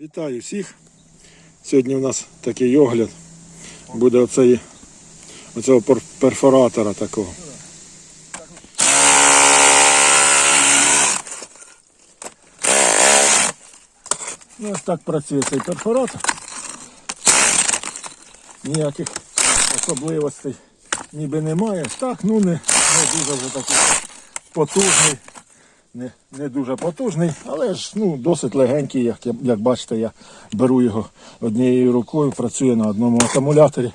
Вітаю всіх. Сьогодні у нас такий огляд. Буде оцей, оцього перфоратора такого. Ну, ось так працює цей перфоратор. Ніяких особливостей ніби немає. Так, ну не, не дуже вже такий потужний не, не дуже потужний, але ж ну, досить легенький, як, як бачите, я беру його однією рукою, працює на одному акумуляторі.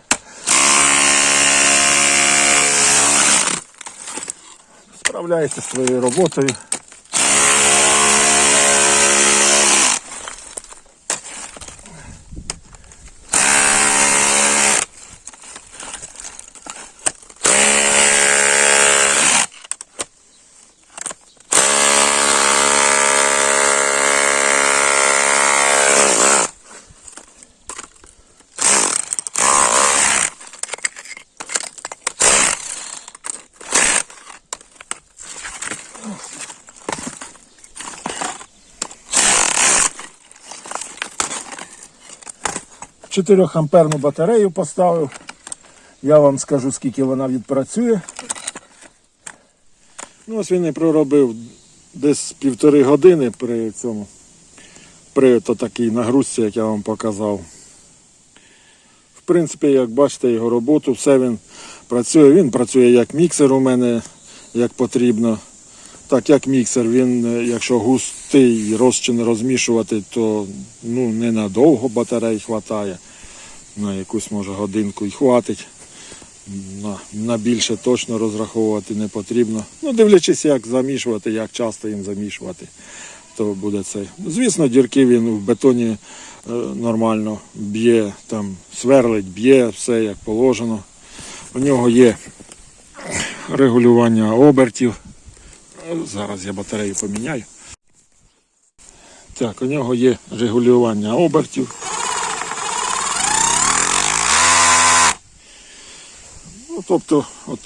Справляється зі своєю роботою. Чотирьохамперну батарею поставив. Я вам скажу, скільки вона відпрацює. Ну, ось він і проробив десь півтори години при цьому, при то такій нагрузці, як я вам показав. В принципі, як бачите, його роботу, все він працює. Він працює як міксер у мене, як потрібно. Так як міксер, він, е, якщо густий розчин розмішувати, то ну, ненадовго батарей хватає. На якусь може годинку і хватить. На, на більше точно розраховувати не потрібно. Ну, дивлячись, як замішувати, як часто їм замішувати, то буде це. Звісно, дірки він в бетоні е, нормально б'є, там сверлить, б'є, все як положено. У нього є регулювання обертів. Зараз я батарею поміняю. Так, у нього є регулювання обертів. Ну, тобто, от,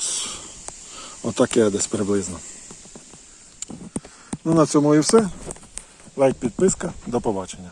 отаке десь приблизно. Ну, на цьому і все. Лайк, підписка. До побачення.